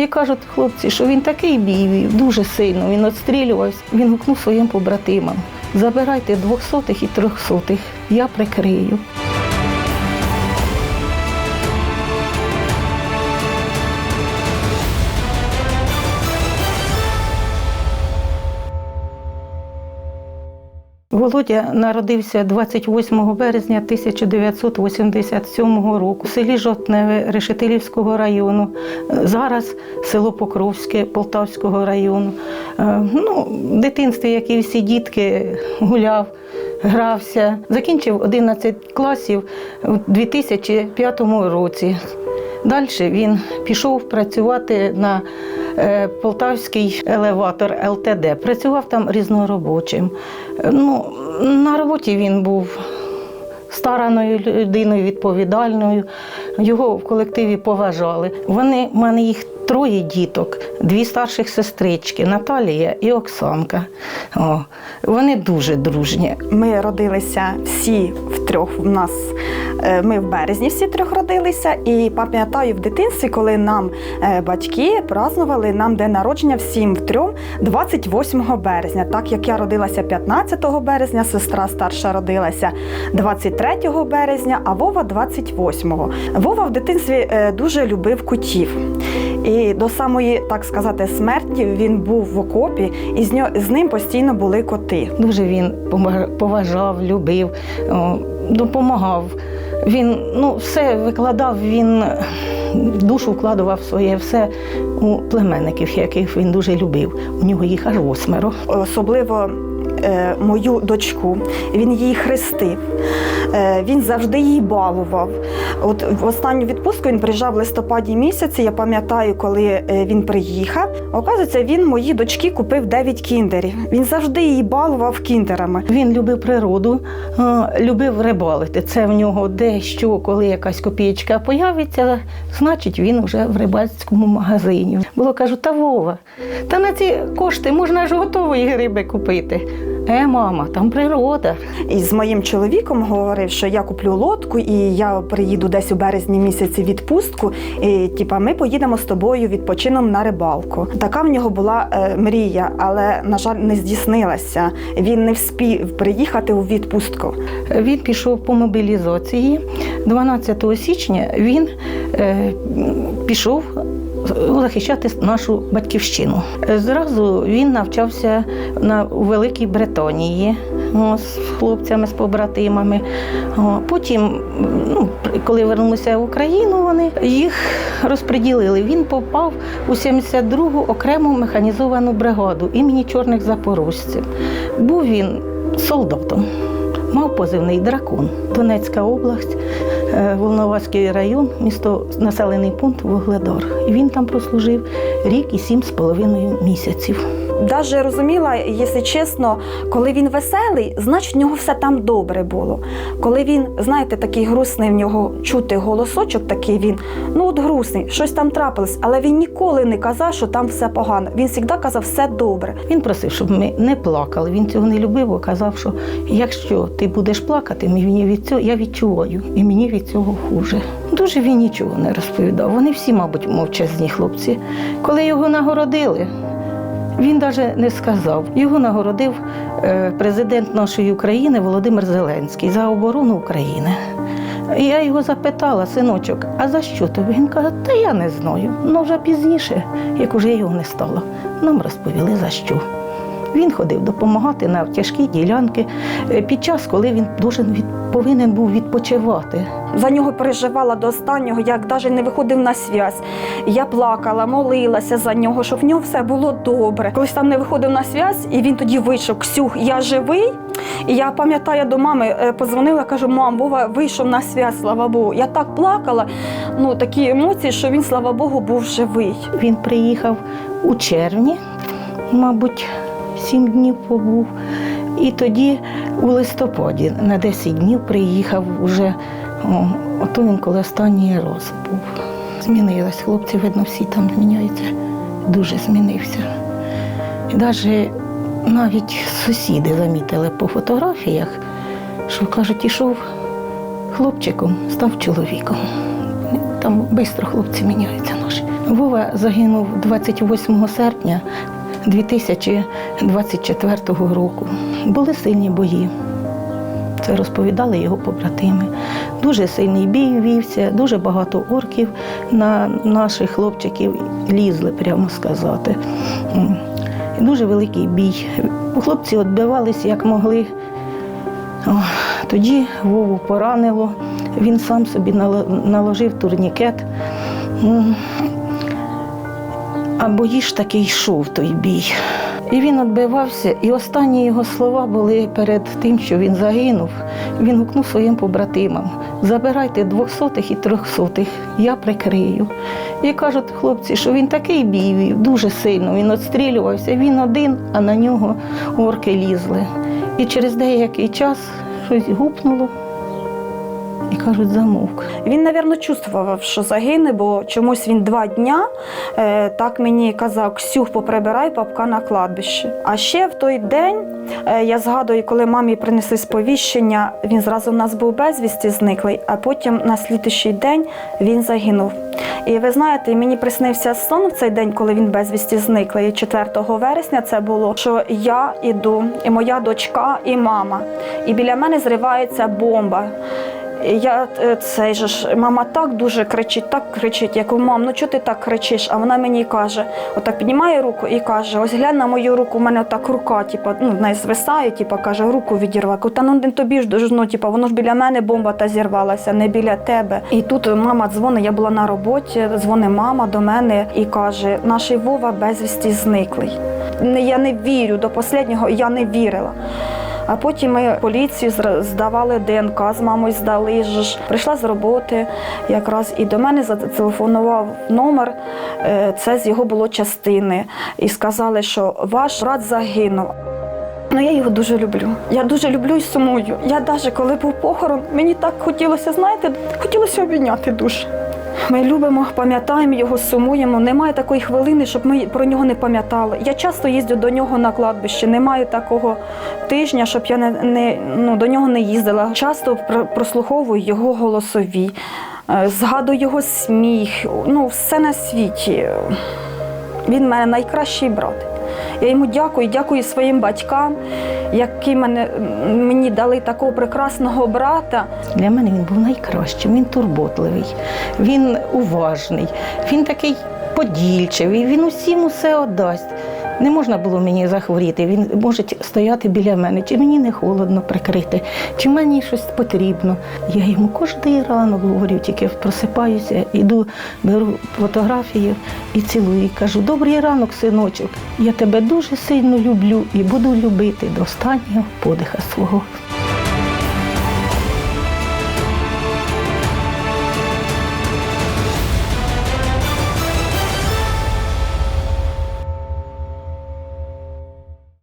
І кажуть хлопці, що він такий бій дуже сильно, він відстрілювався. Він гукнув своїм побратимам. Забирайте двохсотих і трьохсотих, я прикрию. Володя народився 28 березня 1987 року в селі Жотневе Решетилівського району. Зараз село Покровське Полтавського району. Е, Ну, в дитинстві, як і всі дітки, гуляв, грався. Закінчив 11 класів у 2005 році. Далі він пішов працювати на е, Полтавський елеватор ЛТД. Працював там різноробочим. Ну, на роботі він був стараною людиною, відповідальною. Його в колективі поважали. Вони, в мене їх троє діток, дві старших сестрички Наталія і Оксанка. О, вони дуже дружні. Ми родилися всі втрьох. У нас е, ми в березні всі трьох родилися, і пам'ятаю в дитинстві, коли нам е, батьки празнували нам день народження всім втрьом 28 березня. Так як я родилася 15 березня, сестра старша родилася 23 березня, а Вова 28-го. Вова в дитинстві е, дуже любив котів. І до самої, так сказати, смерті він був в окопі, і з, ним постійно були коти. Дуже він поважав, любив, допомагав. Він ну, все викладав, він душу вкладував своє все у племенників, яких він дуже любив. У нього їх аж восьмеро. особливо е, мою дочку. Він її хрестив. Е, він завжди її балував. От в останню відпустку він приїжджав в листопаді місяці. Я пам'ятаю, коли е, він приїхав. Оказується, він моїй дочці купив 9 кіндерів. Він завжди її балував кіндерами. Він любив природу, е, любив рибалити. Це в нього дещо, коли якась копієчка появиться, значить він вже в рибальському магазині. Було кажу, та Вова, та на ці кошти можна ж готової риби купити. Е, мама, там природа. І з моїм чоловіком говорив, що я куплю лодку і я приїду десь у березні місяці відпустку. І типа ми поїдемо з тобою відпочином на рибалку. Така в нього була е, мрія, але на жаль не здійснилася. Він не вспів приїхати у відпустку. Він пішов по мобілізації. 12 січня він е, пішов захищати нашу батьківщину. Зразу він навчався на, у Великій Британії о, з хлопцями, з побратимами. Потім, ну, коли вернулися в Україну, вони їх розподілили. Він попав у 72-гу окрему механізовану бригаду імені чорних запорожців. Був він солдатом. Мав позивний дракон. Донецька область, Волноваський район, місто, населений пункт Вугледор. Він там прослужив рік і сім з половиною місяців. Даже розуміла, якщо чесно, коли він веселий, значить в нього все там добре було. Коли він, знаєте, такий грустний в нього чути голосочок, такий він, ну от грустний, щось там трапилось, але він ніколи не казав, що там все погано. Він завжди казав, все добре. Він просив, щоб ми не плакали. Він цього не любив, бо казав, що якщо ти будеш плакати, мені від цього я відчуваю, і мені від цього хуже. Дуже він нічого не розповідав. Вони всі, мабуть, мовчазні хлопці. Коли його нагородили, він навіть не сказав. Його нагородив е, президент нашої України Володимир Зеленський за оборону України. І Я його запитала, синочок, а за що тобі? Він каже, та я не знаю. Ну вже пізніше, як уже його не стало, нам розповіли за що. Він ходив допомагати на тяжкі ділянки е, під час, коли він від, повинен був відпочивати. За нього переживала до останнього, як навіть не виходив на связь. Я плакала, молилася за нього, щоб в нього все було добре. Колись там не виходив на связь, і він тоді вийшов. Ксюх, я живий. І я пам'ятаю до мами, е, позвонила, кажу, мам, Вова вийшов на связь, слава Богу. Я так плакала. Ну такі емоції, що він, слава Богу, був живий. Він приїхав у червні, мабуть, сім днів побув. І тоді у листопаді на 10 днів приїхав уже, о, ото він коли останній раз був. Змінилась, хлопці, видно, всі там зміняються. Дуже змінився. І навіть навіть сусіди замітили по фотографіях, що кажуть, ішов хлопчиком, став чоловіком. Там швидко хлопці міняються наші. Вова загинув 28 серпня 2024 року. Були сильні бої. Це розповідали його побратими. Дуже сильний бій вівся, дуже багато орків на наших хлопчиків лізли, прямо сказати. Дуже великий бій. Хлопці відбивалися як могли. Тоді Вову поранило, він сам собі наложив турнікет. А бої ж таки йшов той бій. І він відбивався, і останні його слова були перед тим, що він загинув. Він гукнув своїм побратимам: забирайте двохсотих і трьохсотих, я прикрию. І кажуть хлопці, що він такий бій дуже сильно. Він відстрілювався, він один, а на нього орки лізли. І через деякий час щось гупнуло і кажуть, замовк. Він, напевно, чувствував, що загине, бо чомусь він два дня е, так мені казав: Ксюх, поприбирай папка на кладбище. А ще в той день е, я згадую, коли мамі принесли сповіщення, він зразу в нас був безвісті зниклий, а потім на слідуючий день він загинув. І ви знаєте, мені приснився сон в цей день, коли він безвісті зниклий. І 4 вересня це було, що я іду, і моя дочка, і мама. І біля мене зривається бомба. Я е, цей же ж мама так дуже кричить, так кричить. Я кажу, мам, ну чого ти так кричиш? А вона мені каже, отак піднімає руку і каже: ось глянь на мою руку, у мене так рука, типу, ну, в неї звисає, типу, каже, руку відірвала. Кажу, Та ну не тобі ж дуже, ну, типу, воно ж біля мене бомба та зірвалася, не біля тебе. І тут мама дзвонить, я була на роботі, дзвонить мама до мене і каже: наш Вова безвісті зниклий. Не- Я не вірю до останнього, я не вірила. А потім ми поліцію здавали ДНК з мамою здали. ж. Прийшла з роботи якраз і до мене зателефонував номер. е, Це з його було частини. І сказали, що ваш брат загинув. Ну, я його дуже люблю. Я дуже люблю і сумую. Я навіть коли був похорон, мені так хотілося, знаєте, хотілося обійняти дуже. Ми любимо, пам'ятаємо його, сумуємо. Немає такої хвилини, щоб ми про нього не пам'ятали. Я часто їздю до нього на кладбище. Немає такого тижня, щоб я не, не ну, до нього не їздила. Часто про- прослуховую його голосові, е, згадую його сміх. Ну, все на світі. Він мене найкращий брат. Я йому дякую, дякую своїм батькам, які мене, мені дали такого прекрасного брата. Для мене він був найкращим, він турботливий, він уважний, він такий подільчивий, він усім усе віддасть. Не можна було мені захворіти, він може стояти біля мене, чи мені не холодно прикрити, чи мені щось потрібно. Я йому кожний ранок говорю, тільки просипаюся, іду, беру фотографію і цілую. І кажу, добрий ранок, синочок. Я тебе дуже сильно люблю і буду любити до останнього подиха свого.